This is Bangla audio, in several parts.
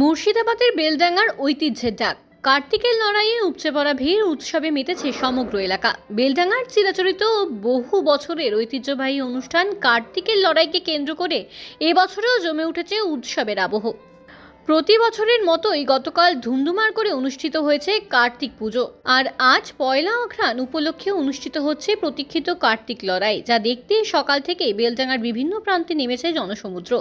মুর্শিদাবাদের বেলডাঙ্গার ঐতিহ্যের ডাক। কার্তিকের লড়াইয়ে উপচে পড়া ভিড় উৎসবে মেতেছে সমগ্র এলাকা। বেলডাঙ্গার চিরাচরিত বহু বছরের ঐতিহ্যবাহী অনুষ্ঠান কার্তিকের লড়াইকে কেন্দ্র করে এবছরেও জমে উঠেছে উৎসবের আবহ। প্রতি বছরের মতোই গতকাল ধুমধুমার করে অনুষ্ঠিত হয়েছে কার্তিক পুজো। আর আজ পয়লা অঘ্রাণ উপলক্ষে অনুষ্ঠিত হচ্ছে প্রতীক্ষিত কার্তিক লড়াই, যা দেখতে সকাল থেকেই বেলডাঙ্গার বিভিন্ন প্রান্তে নেমেছে জনসমুদ্র।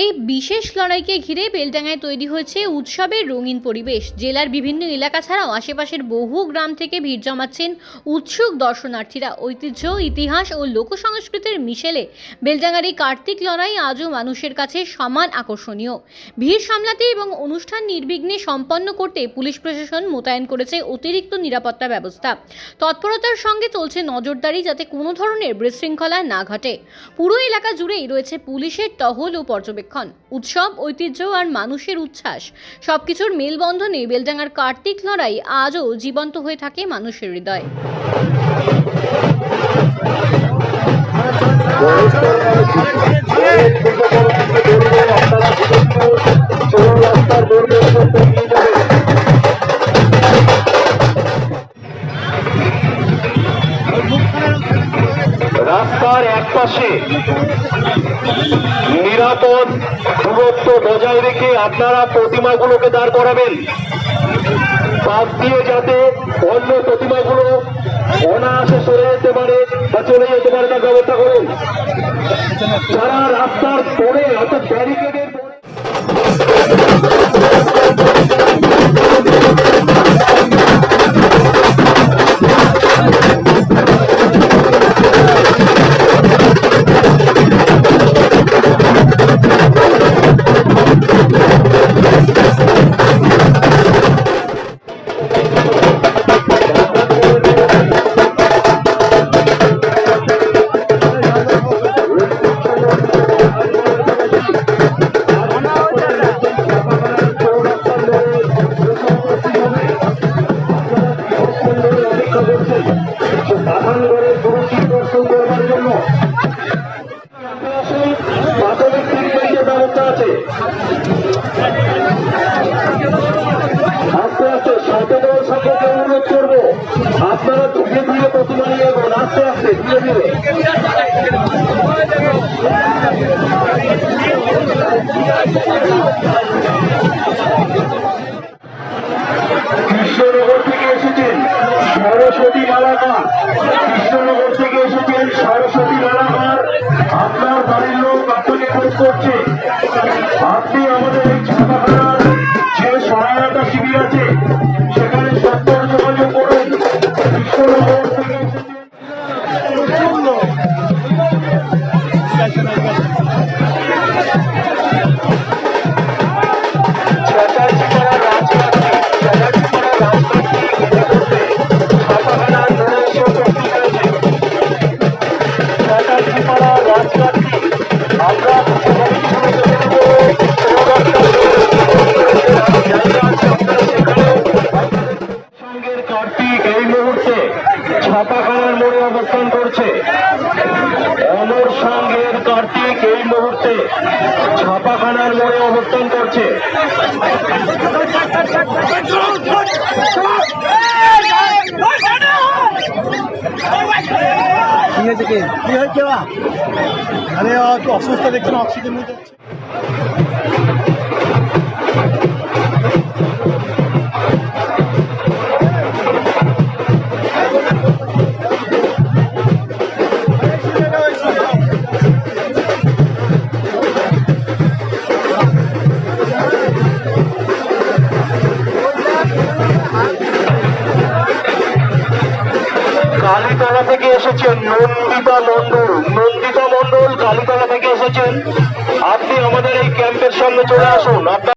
এই বিশেষ লড়াইকে ঘিরে বেলডাঙ্গায় তৈরি হয়েছে উৎসবের রঙিন পরিবেশ। জেলার বিভিন্ন এলাকা ছাড়াও আশেপাশের বহু গ্রাম থেকে ভিড় জমাচ্ছেন উৎসুক দর্শনার্থীরা। ঐতিহ্য, ইতিহাস ও লোক সংস্কৃতির মিশেলে বেলডাঙ্গার এই কার্তিক লড়াই আজও মানুষের কাছে সমান আকর্ষণীয়। ভিড় সামলাতে এবং অনুষ্ঠান নির্বিঘ্নে সম্পন্ন করতে পুলিশ প্রশাসন মোতায়েন করেছে অতিরিক্ত নিরাপত্তা ব্যবস্থা। তৎপরতার সঙ্গে চলছে নজরদারি যাতে কোনো ধরনের বিশৃঙ্খলা না ঘটে। পুরো এলাকা জুড়েই রয়েছে পুলিশের টহল ও পর্যবেক্ষণ। উৎসব, ঐতিহ্য আর মানুষের উচ্ছ্বাস, সবকিছুর মেলবন্ধনে বেলডাঙ্গার কার্তিক লড়াই আজও জীবন্ত হয়ে থাকে মানুষের হৃদয়। পাশে নিরাপদ দূরত্ব বজায় রেখে আপনারা প্রতিমাগুলোকে দাঁড় করাবেন। পাশ দিয়ে যাতে অন্য প্রতিমাগুলো অনায়াসে সরে যেতে পারে বা চলে যেতে পারে তার ব্যবস্থা করুন। যারা রাস্তার পরে অর্থাৎ ব্যারিকেডের মালাকার কৃষ্ণনগর থেকে এসেছেন সরস্বতী মালাকার আপনার বাড়ির লোক আপনাকে খোঁজ করছে আপনি আমাদের এই ছাপাখানার যে সহায়তা শিবির আছে সেখানে সত্তর যোগাযোগ করুন কৃষ্ণনগর থেকে এসেছেন কার্তিক এই মুহূর্তে ছাপাখানার মোড়ে অবস্থান করছে কি হয়েছে কি কি হয়েছে বা আরে অসুস্থ দেখছেন অক্সিজেন নিতে হচ্ছে। এসেছেন নন্দিতা মন্ডল নন্দিতা মন্ডল কালীতলা থেকে এসেছেন। আপনি আমাদের এই ক্যাম্পের সামনে চলে আসুন। আপনার